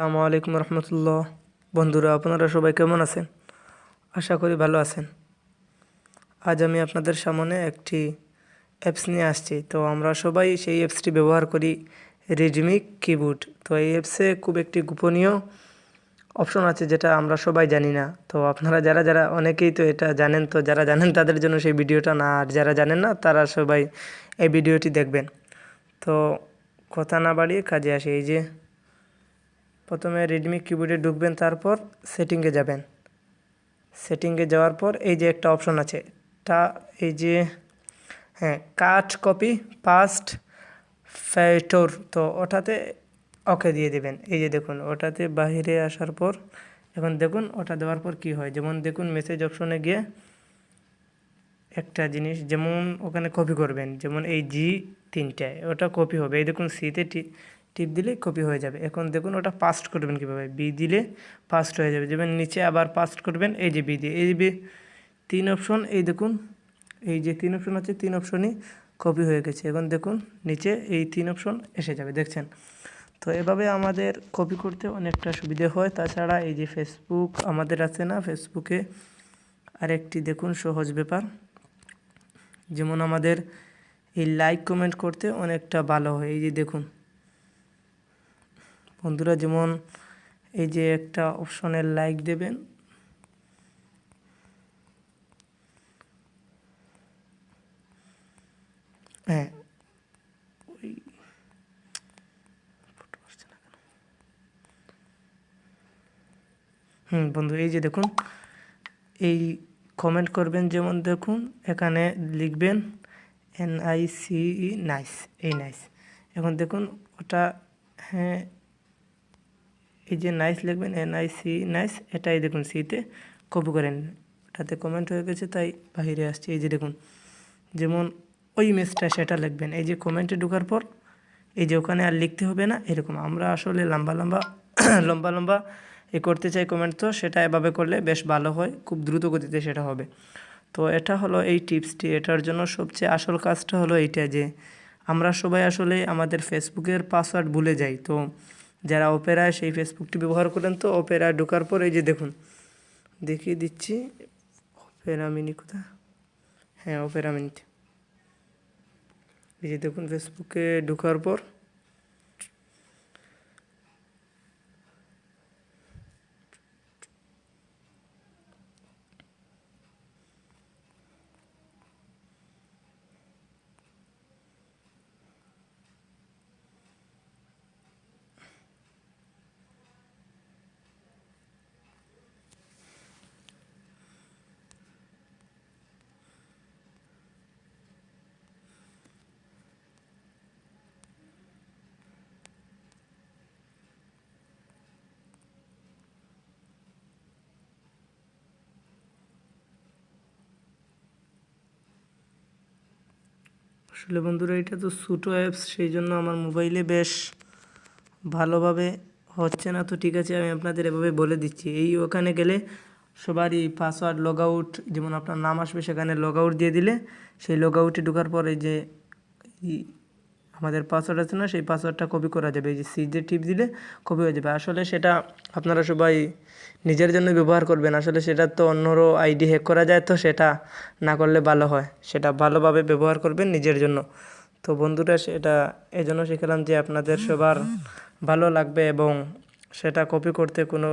আসসালামু আলাইকুম রহমতুল্লাহ। বন্ধুরা, আপনারা সবাই কেমন আছেন? আশা করি ভালো আছেন। আজ আমি আপনাদের সামনে একটি অ্যাপস নিয়ে আসছি। তো আমরা সবাই সেই অ্যাপসটি ব্যবহার করি রেডমি কিবোর্ড তো এই অ্যাপসে খুব একটি গোপনীয় অপশন আছে যেটা আমরা সবাই জানি না। তো আপনারা যারা যারা অনেকেই তো এটা জানেন, তো যারা জানেন তাদের জন্য সেই ভিডিওটা না। আর যারা জানেন না, তারা সবাই এই ভিডিওটি দেখবেন। তো কথা না বাড়িয়ে কাজে আসে। এই যে প্রথমে রেডমি কিবোর্ডে ঢুকবেন, তারপর সেটিংয়ে যাবেন। সেটিংয়ে যাওয়ার পর এই যে একটা অপশন আছে তা এই যে হ্যাঁ কাট কপি পাস্ট ফ্যাটোর তো ওটাতে ওকে দিয়ে দেবেন। এই যে দেখুন, ওটাতে বাহিরে আসার পর, এখন দেখুন, ওটা দেওয়ার পর কি হয়? যেমন দেখুন মেসেজ অপশনে গিয়ে একটা জিনিস, যেমন ওখানে কপি করবেন, যেমন এই জি তিনটায়, ওটা কপি হবে। এই দেখুন সিতে টিপ দিলে কপি হয়ে যাবে। এখন দেখুন ওটা পাস্ট করবেন কীভাবে? বি দিলে পাস্ট হয়ে যাবে। যেমন নিচে আবার পাস্ট করবেন, এই যে বি দিয়ে। এই বি তিন অপশন এই দেখুন, এই যে তিন অপশন আছে, তিন অপশনই কপি হয়ে গেছে। এখন দেখুন, নিচে এই তিন অপশন এসে যাবে, দেখছেন? তো এভাবে আমাদের কপি করতে অনেকটা সুবিধে হয়। তাছাড়া এই যে ফেসবুক আমাদের আছে না ফেসবুকে আরেকটি দেখুন সহজ ব্যাপার। যেমন আমাদের এই লাইক কমেন্ট করতে অনেকটা ভালো হয়। এই যে দেখুন বন্ধুরা, যেমন এই যে একটা অপশনের লাইক দেবেন। হ্যাঁ। হুম, বন্ধু, এই যে দেখুন, এই কমেন্ট করবেন, যেমন দেখুন, এখানে লিখবেন এন আই সি নাইস এই নাইস এখন দেখুন, ওটা হ্যাঁ এই যে নাইস লিখবেন এন আই সি নাইস এটাই দেখুন সিতে কপি করেন। ওটাতে কমেন্ট হয়ে গেছে, তাই বাহিরে আসছে। এই যে দেখুন, যেমন ওই মেসটা সেটা লিখবেন। এই যে কমেন্টে ঢোকার পর, এই যে ওখানে আর লিখতে হবে না, এরকম। আমরা আসলে লম্বা লম্বা লম্বা লম্বা এ করতে চাই কমেন্ট তো সেটা এভাবে করলে বেশ ভালো হয়, খুব দ্রুত গতিতে সেটা হবে। তো এটা হলো এই টিপসটি। এটার জন্য সবচেয়ে আসল কাজটা হলো এইটা যে, আমরা সবাই আসলে আমাদের ফেসবুকের পাসওয়ার্ড ভুলে যাই। তো যারা অপেরা সেই ফেসবুকটি ব্যবহার করেন তো অপেরা ঢোকার পর এই যে দেখুন, দেখিয়ে দিচ্ছি। অপেরা মিনি কোথা হ্যাঁ অপেরা মিনিতে এই যে দেখুন ফেসবুকে ঢোকার পর আসলে বন্ধুরা, এটা তো ছোটো অ্যাপস সেই জন্য আমার মোবাইলে বেশ ভালোভাবে হচ্ছে না। তো ঠিক আছে, আমি আপনাদের এভাবে বলে দিচ্ছি। এই ওখানে গেলে সবারই পাসওয়ার্ড লগ আউট যেমন আপনার নাম আসবে, সেখানে লগ আউট দিয়ে দিলে, সেই লগ আউটে ঢোকার পরে যে আমাদের পাসওয়ার্ড আছে না, সেই পাসওয়ার্ডটা কপি করা যাবে। এই যে সিজে টিপ দিলে কপি হয়ে যাবে। আসলে সেটা আপনারা সবাই নিজের জন্য ব্যবহার করবেন। আসলে সেটা তো অন্যরও আইডি হ্যাক করা যায়, তো সেটা না করলে ভালো হয়। সেটা ভালোভাবে ব্যবহার করবেন নিজের জন্য। তো বন্ধুরা, সেটা এই জন্য শিখলাম যে আপনাদের সবার ভালো লাগবে এবং সেটা কপি করতে কোনো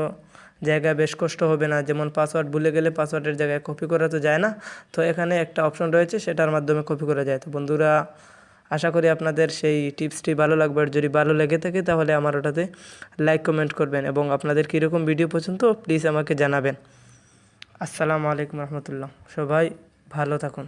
জায়গায় বেশ কষ্ট হবে না। যেমন পাসওয়ার্ড ভুলে গেলে পাসওয়ার্ডের জায়গায় কপি করা তো যায় না। তো এখানে একটা অপশন রয়েছে, সেটার মাধ্যমে কপি করা যায়। তো বন্ধুরা আশা করি আপনাদের সেই টিপসটি ভালো লাগবে। আর যদি ভালো লেগে থাকে, তাহলে আমার ওটাতে লাইক কমেন্ট করবেন এবং আপনাদের কীরকম ভিডিও পছন্দ প্লিজ আমাকে জানাবেন। আসসালামু আলাইকুম রহমতুল্লাহ। সবাই ভালো থাকুন।